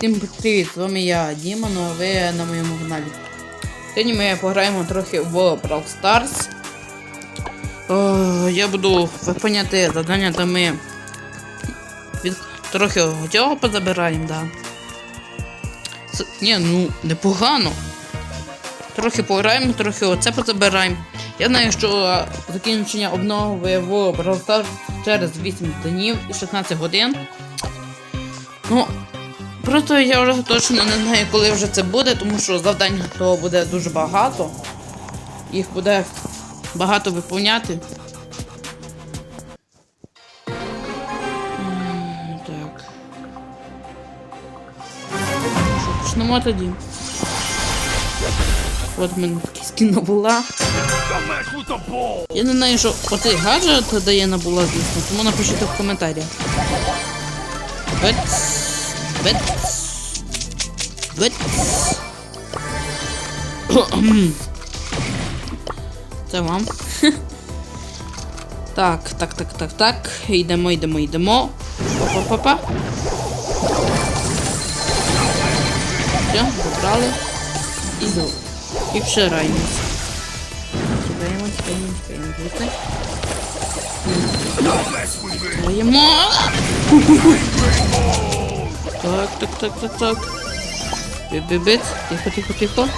Всім привіт, з вами я, Дімон, а ви на моєму каналі. Сьогодні ми пограємо трохи в Brawl Stars. О, я буду виконувати завдання, де ми від... трохи цього позабираємо, да. Це... Ні, ну, непогано. Трохи пограємо, трохи оце позабираємо. Я знаю, що закінчення обнови в Brawl Stars через 8 днів і 16 годин. Ну, Просто я вже точно не знаю, коли вже це буде, тому що завдань того буде дуже багато. Їх буде багато виповняти. Так. Що, почнемо тоді. От в мене така скіна була. Я не знаю, що оцей гаджет дає на була, звісно, тому напишіть в коментарях. Бет. Бет. Бет. Це вам. Так, так, так, так, так. Йдемо, йдемо, йдемо. Па-па-па. Все, забрали. І до. І вшираємось. Чекаємо, чекаємо, чекаємо. Звідси. Твоєму. Так, так, так, так, так. Бит-бит-бит. Тихо, тихо, тихо.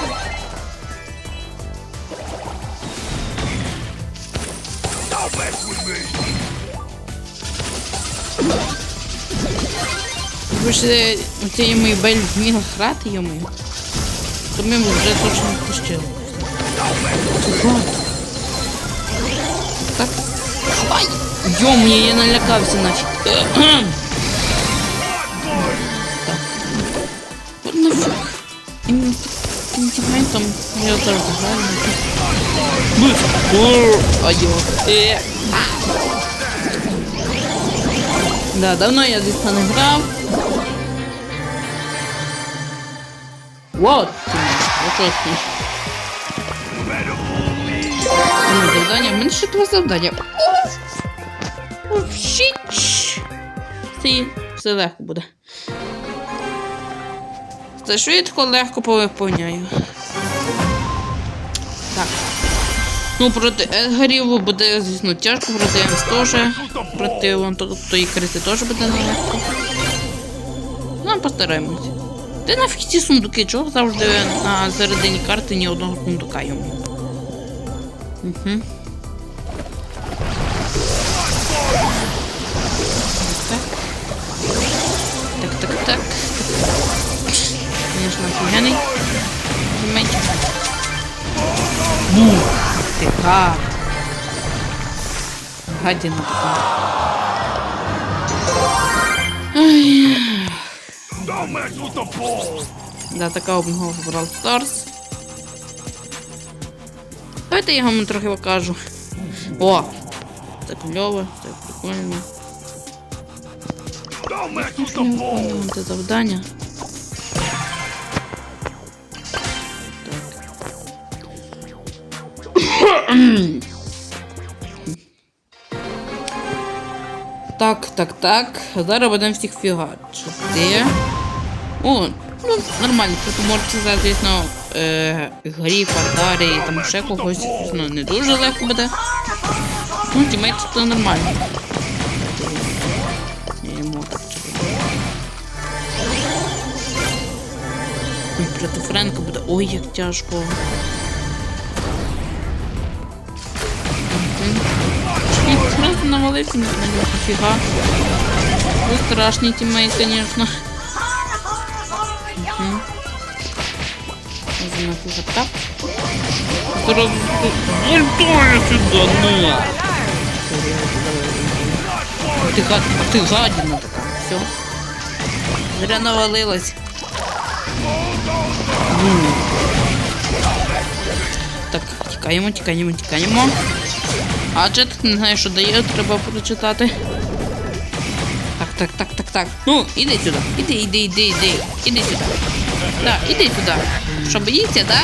Ви ж цієї мої бель вміла грати, йому. То ми вже точно пущили. Тихо. Так. Давай! Йому, я налякався нафіг. Тімейтом я завжди граю. Айо. Да, давно я здесь не грав. Вот. Ну, завдання. В мене ще два завдання. Щіч. Це все легко буде. Це швидко, легко повиповняю. Так. Ну, проти Едгарів буде, звісно, тяжко, проти Емс теж. Проти вон то, тої криси теж буде нелегко. Ну, постараємось. Ти нафіг ці сундуки, чого завжди на середині карти ні одного сундука йому. Угу. Так, так, так. Конечно, офигенный. Понимаете? Ну, ты гад. Гадина такая. Ай. Да, така обмога в Brawl Stars. Давайте я вам трохи покажу. О! Це кльово, це прикольно. Це завдання. Так, так, так. Зараз будемо всіх фігачити. О, ну, нормально, тут можете, звісно, е, грі, фантарі і там ще когось, ну, не дуже легко буде. Ну, тімейт це нормально. Проти Френка буде. Ой, як тяжко. Просто навалився на нього, фіга. Ви страшний тімейт, звісно. Можна так. Зараз... Ультує сюди, ну! Ти гад... Ти гадина така, все. Зря навалилась. Ну. Так, тікаємо, тікаємо, тікаємо. Аджет, не знаю, що дає, треба прочитати. Так, так, так, так, так. Ну, іди сюди. Іди, іди, іди, іди. Іди сюди. Так, іди сюди. Що, боїться, да?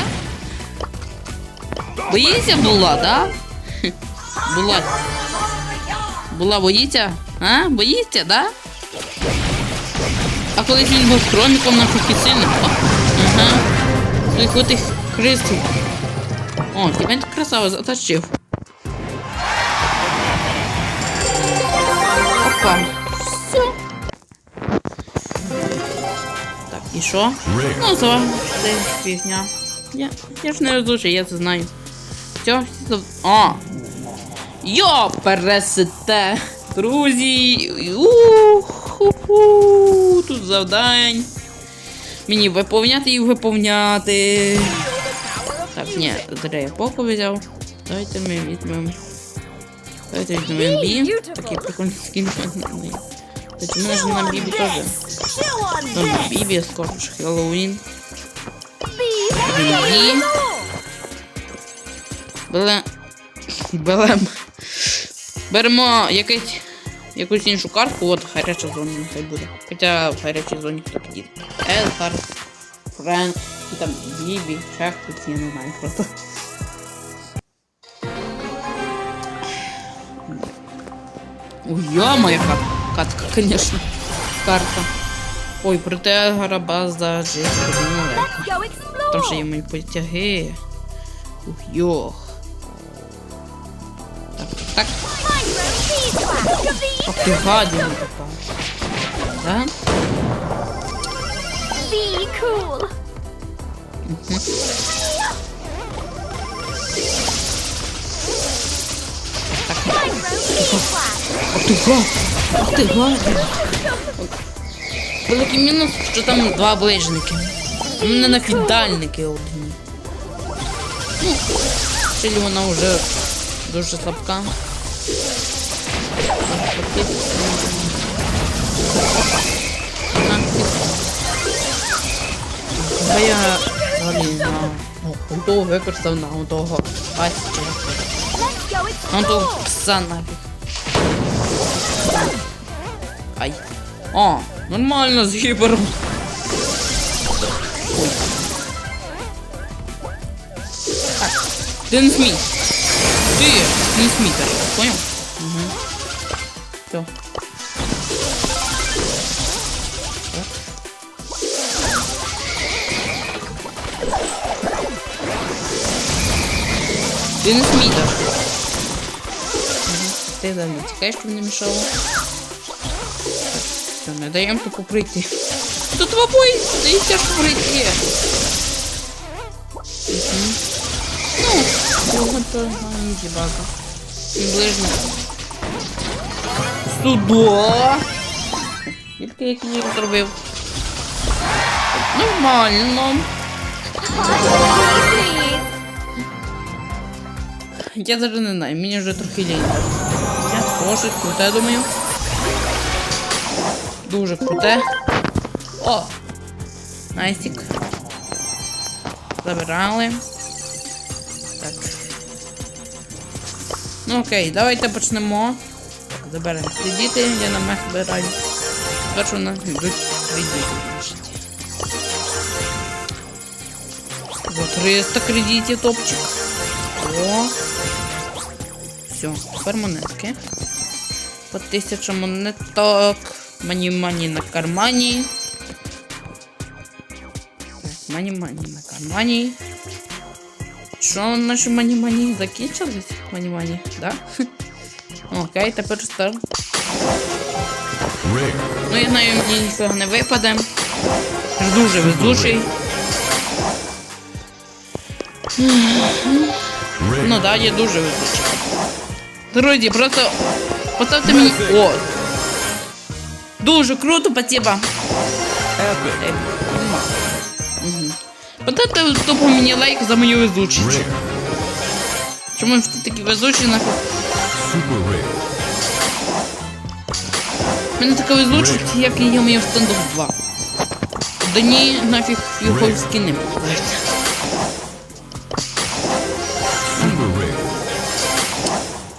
Боїться була, да? Була. Була боїться? А? Боїться, да? А колись він був хроміком на сильним. Ага. Своїх отих крисів. О, тебе красава затащив. Опа. Все. Так, і що? Ну, за це фігня. Я, я ж не розлучий, я це знаю. Все, всі зав... А! Йо, пересете! Друзі! Уху! Тут завдань. Мені виповняти і виповняти. Так, ні, зря я поку взяв. Давайте ми візьмемо. Давайте візьмемо бі. Такий прикольний скін. Кстати, ж на бібі теж. Там бібі, скоро ж Хеллоуін. Бібі. Бере... Берем. Беремо якесь, якусь іншу картку, от гаряча зона нехай буде. Хоча в гарячій зоні хто підійде. Елхар, Френк, і там Бібі, ще я не знаю просто. Ой, яма яка катка, конечно. Карта. Ой, проте Елгара база жить легко. Там ще є мої потяги. Ух, йох. Так, так, так. Ох ти гадіна така. Да? Be cool. Ох ти га. Ох ти гадіна. Великий мінус, що там два ближники. У мене одні. Ну, Шилі вона вже дуже слабка. А я взагалі на ну, того використав на Асіча. Let's На того пса нафіг. Ай. О, нормально з гібером. Ти не смій. Ти не смій, так, понял? Угу. Все. Ти не смій, так. Угу. Ти далі тікаєш, щоб не мішало. Все, не даємо тупо прийти. Тут в обоє дається ж прийти. Угу. Ну, його то на ізі база. І ближньо. Сюда. Тільки як я зробив. Нормально. Please. Я даже не знаю, мені вже трохи лінь. Теж круте, думаю. Дуже круте. О! Найсік. Забирали. Так. Ну окей, давайте почнемо. Заберемо кредити, я на мех збираю. Перше у нас йдуть кредити. За 300 кредитів топчик. О. Все, тепер монетки. По 1000 монеток. Мані-мані на кармані. Так, Мані-мані на кармані. Що наші мані-мані закінчились? Мані-мані, да? Окей, тепер старт. Ну, я знаю, мені нічого не випаде. Дуже везучий. Ну да, я дуже везучий. Друзі, просто поставте мені. О! Дуже круто, спасибо. Нема. Поставте тупо мені лайк за мою везучість. Чому ви всі такі везучі? У мене така везучість, як і є в стендов 2. Да ні, нафіг його скинем.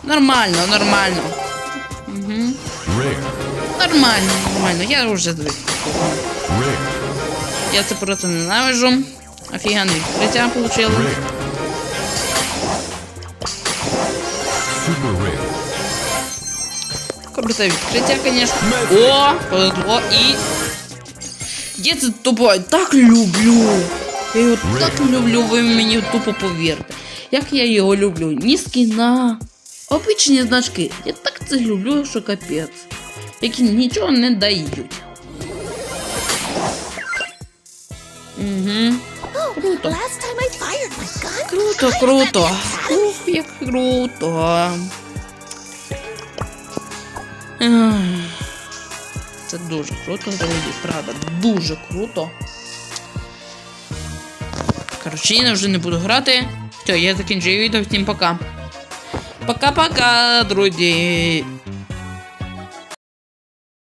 Нормально, нормально. Нормально, нормально. Я вже звик. Я це просто ненавижу. Офігенне відкриття получили. Круте відкриття, звісно. О, повезло і. Я це тупо так люблю. Я його так люблю, ви мені тупо повірте. Як я його люблю? Ні скіна, обичні значки. Я так це люблю, що капець. Які нічого не дають. Угу. Круто. Круто, круто. Ух, як круто. Це дуже круто, друзі, правда, дуже круто. Коротше, я вже не буду грати. Все, я закінчую відео, всім пока. Пока-пока, друзі.